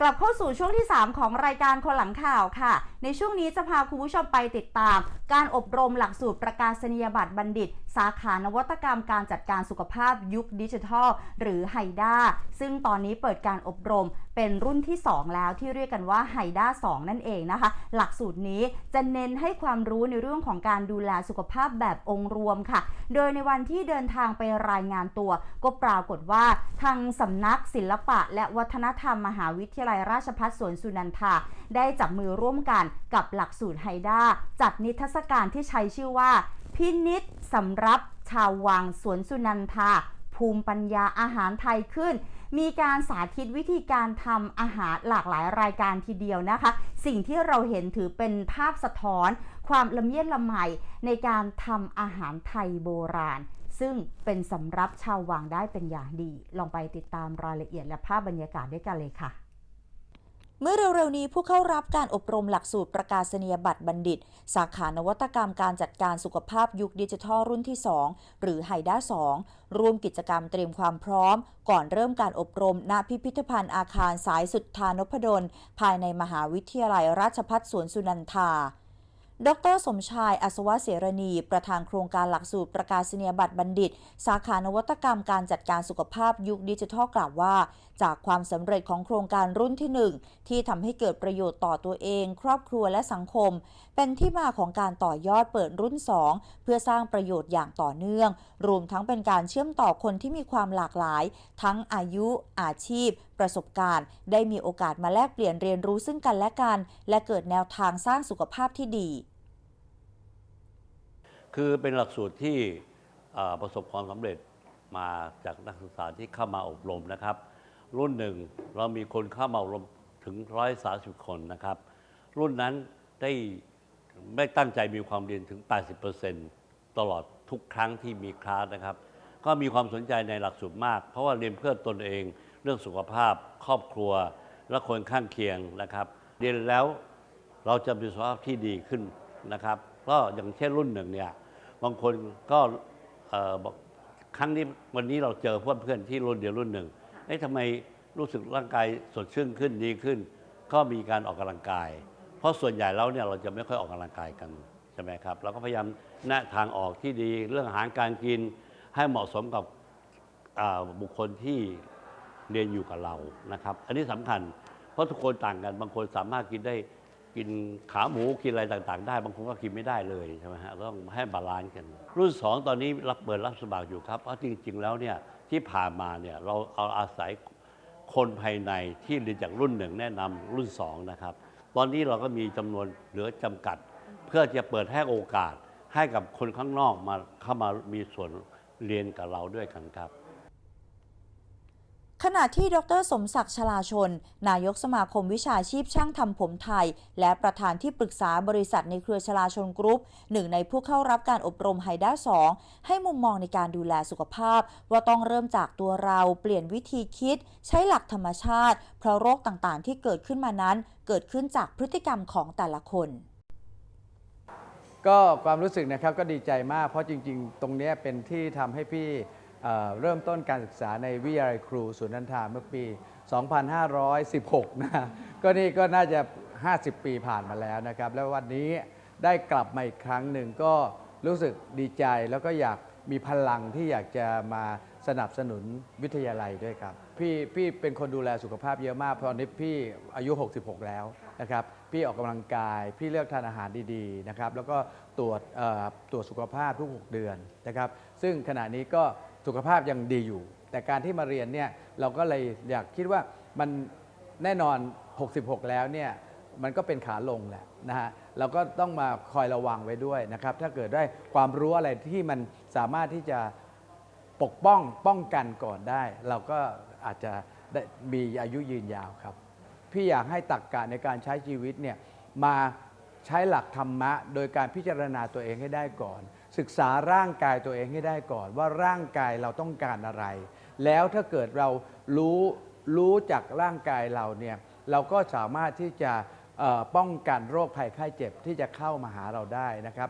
กลับเข้าสู่ช่วงที่ 3 ของรายการคนหลังข่าวค่ะในช่วงนี้จะพาคุณผู้ชมไปติดตาม การอบรมหลักสูตรประกาศนียบัตรบัณฑิต สาขานวัตกรรมการจัดการสุขภาพยุคดิจิทัล หรือไฮด้าซึ่งตอนนี้เปิดการอบรมเป็นรุ่นที่ 2 แล้วที่เรียกกันว่าไฮด้า2นั่นเองนะคะ หลักสูตรนี้จะเน้นให้ความรู้ในเรื่องของการดูแลสุขภาพแบบองค์รวมค่ะ โดยในวันที่เดินทางไปรายงานตัว ก็ปรากฏว่าทางสำนักศิลปะ และวัฒนธรรมมหาวิทยาลัยราชภัฏสวนสุนันทาได้จับมือร่วมกันกับหลักสูตรไฮด้าจัดนิทรรศการที่ใช้ชื่อว่า พินิษสำรับชาววังสวนสุนันทาภูมิปัญญาอาหารไทยขึ้น มีการสาธิตวิธีการทำอาหารหลากหลายรายการทีเดียวนะคะ สิ่งที่เราเห็นถือเป็นภาพสะท้อน ความละเมียดละไมในการทำอาหารไทยโบราณ ซึ่งเป็นสำรับชาววังได้เป็นอย่างดี ลองไปติดตามรายละเอียดและภาพบรรยากาศด้วยกันเลยค่ะ เมื่อเร็วๆ นี้ผู้เข้ารับการอบรมหลักสูตรประกาศนียบัตรบัณฑิต สาขานวัตกรรมการจัดการสุขภาพยุคดิจิทัลรุ่นที่ 2 หรือไฮด้า2 ร่วมกิจกรรมเตรียมความพร้อม ก่อนเริ่มการอบรมณพิพิธภัณฑ์อาคารสายสุดทานพดล ภายในมหาวิทยาลัยราชภัฏสวนสุนันทาดร สมชาย อัศวะเสรณี ประธานโครงการหลักสูตรประกาศนียบัตรบัณฑิต สาขานวัตกรรมการจัดการสุขภาพยุคดิจิทัลกล่าวว่า จากความสำเร็จของโครงการรุ่นที่ 1 ที่ทำให้เกิดประโยชน์ต่อตัวเอง ครอบครัวและสังคม เป็นที่มาของการต่อยอดเปิดรุ่น 2 เพื่อสร้างประโยชน์อย่างต่อเนื่อง รวมทั้งเป็นการเชื่อมต่อคนที่มีความหลากหลาย ทั้งอายุ อาชีพ ประสบการณ์ ได้มีโอกาสมาแลกเปลี่ยนเรียนรู้ซึ่งกันและกัน และเกิดแนวทางสร้างสุขภาพที่ดี คือเป็นหลักสูตรที่ประสบความสำเร็จมาจากนักศึกษาที่เข้ามาอบรมนะครับ รุ่นหนึ่งเรามีคนเข้ามาอบรมถึง 130 คนนะครับ รุ่นนั้นได้ไม่ตั้งใจมีความเรียนถึง 80%ตลอดทุกครั้งที่มีคลาสนะครับ ก็มีความสนใจในหลักสูตรมาก เพราะว่าเรียนเพื่อตนเองเรื่องสุขภาพ ครอบครัว และคนข้างเคียงนะครับ เรียนแล้วเราจะมีสุขภาพที่ดีขึ้นนะครับก็อย่างเช่นรุ่นหนึ่งเนี่ยบางคนก็บอกครั้งนี้วันนี้เราเจอเพื่อนเพื่อนที่รุ่นเดียวรุ่นหนึ่งเอ๊ะทำไม รู้สึกร่างกายสดชื่นขึ้นดีขึ้น ก็มีการออกกำลังกาย เพราะส่วนใหญ่แล้วเนี่ยเราจะไม่ค่อยออกกำลังกายกันใช่ไหมครับเราก็พยายามแนะทางออกที่ดีเรื่องอาหารการกินให้เหมาะสมกับบุคคลที่เรียนอยู่กับเรานะครับ อันนี้สำคัญ เพราะทุกคนต่างกันบางคนสามารถกินได้กินขาหมูกินอะไรต่างๆ ได้ บางคนก็กินไม่ได้เลยใช่ไหมฮะต้องให้บาลานซ์กัน รุ่น 2 ตอนนี้รับเปิดรับสมัครอยู่ครับเพราะจริง ๆ แล้วเนี่ยที่ผ่านมาเนี่ยเราเอาอาศัย คนภายในที่เรียนจากรุ่นหนึ่งแนะนำรุ่น 2 นะครับ ตอนนี้เราก็มีจำนวนเหลือจำกัด เพื่อจะเปิดให้โอกาสให้กับคนข้างนอกมาเข้ามามีส่วนเรียนกับเราด้วยกันครับ ขณะที่ดรสมศักดิ์ชลาชน นายกสมาคมวิชาชีพช่างทำผมไทย และประธานที่ปรึกษาบริษัทในเครือชลาชนกรุ๊ปหนึ่งในผู้เข้ารับการอบรมไฮด้า2 ให้มุมมองในการดูแลสุขภาพ ว่าต้องเริ่มจากตัวเราเปลี่ยนวิธีคิด ใช้หลักธรรมชาติ เพราะโรคต่างๆ ที่เกิดขึ้นมานั้น เกิดขึ้นจากพฤติกรรมของแต่ละคน ก็ความรู้สึกนะครับก็ดีใจมากเพราะจริง ๆ ตรงนี้เป็นที่ทำให้พี่ เริ่มต้นการศึกษาในวิทยาลัยครูสุนันทาเมื่อปี 2516 นะก็นี่ก็น่าจะ 50 ปีผ่านมาแล้วนะครับ แล้ววันนี้ได้กลับมาอีกครั้งหนึ่งก็รู้สึกดีใจแล้วก็อยากมีพลังที่อยากจะมาสนับสนุนวิทยาลัยด้วยครับ พี่พี่เป็นคนดูแลสุขภาพเยอะมากเพราะตอนนี้พี่อายุ 66 แล้วนะครับ พี่ออกกำลังกาย พี่เลือกทานอาหารดีๆนะครับ แล้วก็ตรวจตรวจสุขภาพทุก 6 เดือนนะครับ ซึ่งขณะนี้ก็ สุขภาพยังดีอยู่ แต่การที่มาเรียนเนี่ยเราก็เลยอยากคิดว่ามันแน่นอน 66 แล้วเนี่ยมันก็เป็นขาลงแหละนะฮะเราก็ต้องมาคอยระวังไว้ด้วยนะครับ ถ้าเกิดได้ความรู้อะไรที่มันสามารถที่จะปกป้องป้องกันก่อนได้ เราก็อาจจะได้มีอายุยืนยาวครับ พี่อยากให้ตักกะในการใช้ชีวิตเนี่ยมาใช้หลักธรรมะ โดยการพิจารณาตัวเองให้ได้ก่อน ศึกษาร่างกายตัวเองให้ได้ก่อน ว่าร่างกายเราต้องการอะไร แล้วถ้าเกิดเรารู้รู้จากร่างกายเราเนี่ยเราก็สามารถที่จะป้องกันโรคภัยไข้เจ็บที่จะเข้ามาหาเราได้นะครับ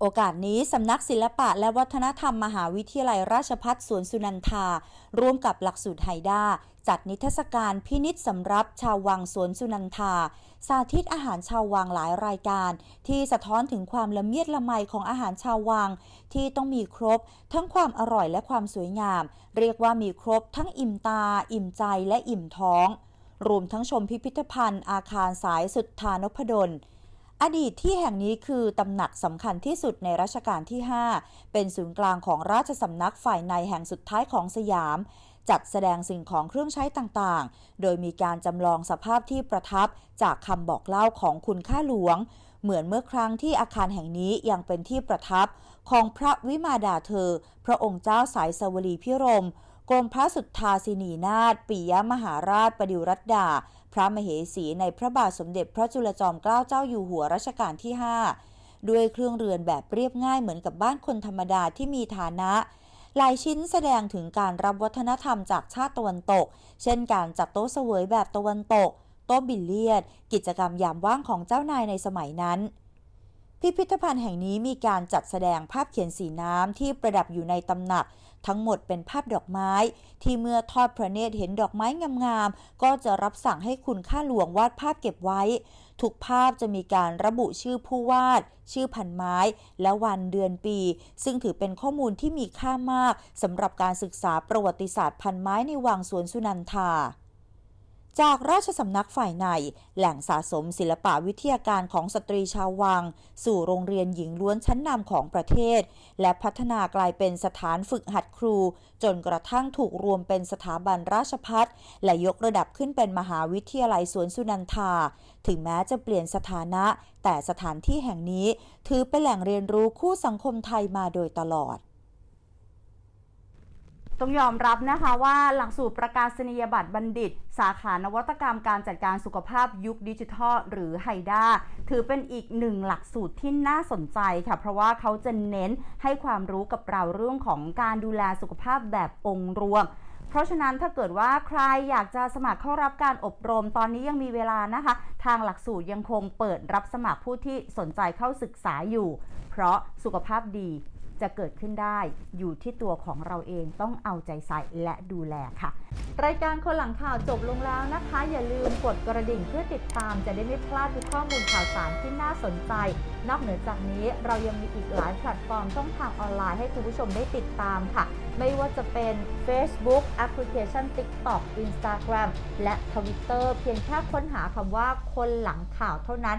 โอกาสนี้สำนักศิลปะและวัฒนธรรมมหาวิทยาลัยราชภัฏสวนสุนันทา ร่วมกับหลักสูตรไฮด้าจัดนิทรรศการพินิษสำรับชาววังสวนสุนันทา สาธิตอาหารชาววังหลายรายการ ที่สะท้อนถึงความละเมียดละไมของอาหารชาววัง ที่ต้องมีครบ ทั้งความอร่อยและความสวยงาม เรียกว่ามีครบทั้งอิ่มตา อิ่มใจและอิ่มท้อง รวมทั้งชมพิพิธภัณฑ์อาคารสายสุดทานพดล อดีตที่แห่งนี้คือตำหนักสำคัญที่สุดในรัชกาลที่ 5 เป็นศูนย์กลางของราชสำนักฝ่ายในแห่งสุดท้ายของสยาม จัดแสดงสิ่งของเครื่องใช้ต่างๆ โดยมีการจำลองสภาพที่ประทับจากคำบอกเล่าของคุณข้าหลวง เหมือนเมื่อครั้งที่อาคารแห่งนี้ยังเป็นที่ประทับ ของพระวิมาดาเธอ พระองค์เจ้าสายสวลีพิรมกรมพระสุทธาสินีนาถปิยมหาราชประดิวรัตดา พระมเหสีในพระบาทสมเด็จพระจุลจอมเกล้าเจ้าอยู่หัวรัชกาลที่ 5 ด้วยเครื่องเรือนแบบเรียบง่ายเหมือนกับบ้านคนธรรมดาที่มีฐานะ หลายชิ้นแสดงถึงการรับวัฒนธรรมจากชาติตะวันตก เช่นการจัดโต๊ะเสวยแบบตะวันตก โต๊ะบิลเลียด กิจกรรมยามว่างของเจ้านายในสมัยนั้น พิพิธภัณฑ์แห่งนี้มีการจัดแสดงภาพเขียนสีน้ำที่ประดับอยู่ในตำหนัก ทั้งหมดเป็นภาพดอกไม้ ที่เมื่อทอดพระเนตรเห็นดอกไม้งามๆ ก็จะรับสั่งให้คุณข้าหลวงวาดภาพเก็บไว้ ทุกภาพจะมีการระบุชื่อผู้วาด ชื่อพันไม้ และวันเดือนปี ซึ่งถือเป็นข้อมูลที่มีค่ามากสำหรับการศึกษาประวัติศาสตร์พันไม้ในวังสวนสุนันทา จากราชสำนักฝ่ายใน แหล่งสะสมศิลปะวิทยาการของสตรีชาววัง สู่โรงเรียนหญิงล้วนชั้นนำของประเทศ และพัฒนากลายเป็นสถานฝึกหัดครู จนกระทั่งถูกรวมเป็นสถาบันราชพัฒและยกระดับขึ้นเป็นมหาวิทยาลัยสวนสุนันทา ถึงแม้จะเปลี่ยนสถานะ แต่สถานที่แห่งนี้ ถือเป็นแหล่งเรียนรู้คู่สังคมไทยมาโดยตลอด ต้องยอมรับนะคะว่าหลักสูตรประกาศนียบัตรบัณฑิต สาขานวัตกรรมการจัดการสุขภาพยุคดิจิทัล หรือไฮด้าถือเป็นอีกหนึ่งหลักสูตรที่น่าสนใจค่ะ เพราะว่าเขาจะเน้นให้ความรู้กับเราเรื่องของการดูแลสุขภาพแบบองค์รวมเพราะฉะนั้นถ้าเกิดว่าใครอยากจะสมัครเข้ารับการอบรมตอนนี้ยังมีเวลานะคะ ทางหลักสูตรยังคงเปิดรับสมัครผู้ที่สนใจเข้าศึกษาอยู่ เพราะสุขภาพดี จะเกิดขึ้นได้อยู่ที่ตัวของเราเองต้องเอาใจใส่และดูแลค่ะ รายการคนหลังข่าวจบลงแล้วนะคะ อย่าลืมกดกระดิ่งเพื่อติดตามจะได้ไม่พลาดทุกข้อมูลข่าวสารที่น่าสนใจ นอกเหนือจากนี้เรายังมีอีกหลายแพลตฟอร์มช่องทางออนไลน์ให้คุณผู้ชมได้ติดตามค่ะ ไม่ว่าจะเป็น Facebook แอปพลิเคชัน TikTok Instagram และ Twitter เพียงแค่ค้นหาคำว่าคนหลังข่าวเท่านั้น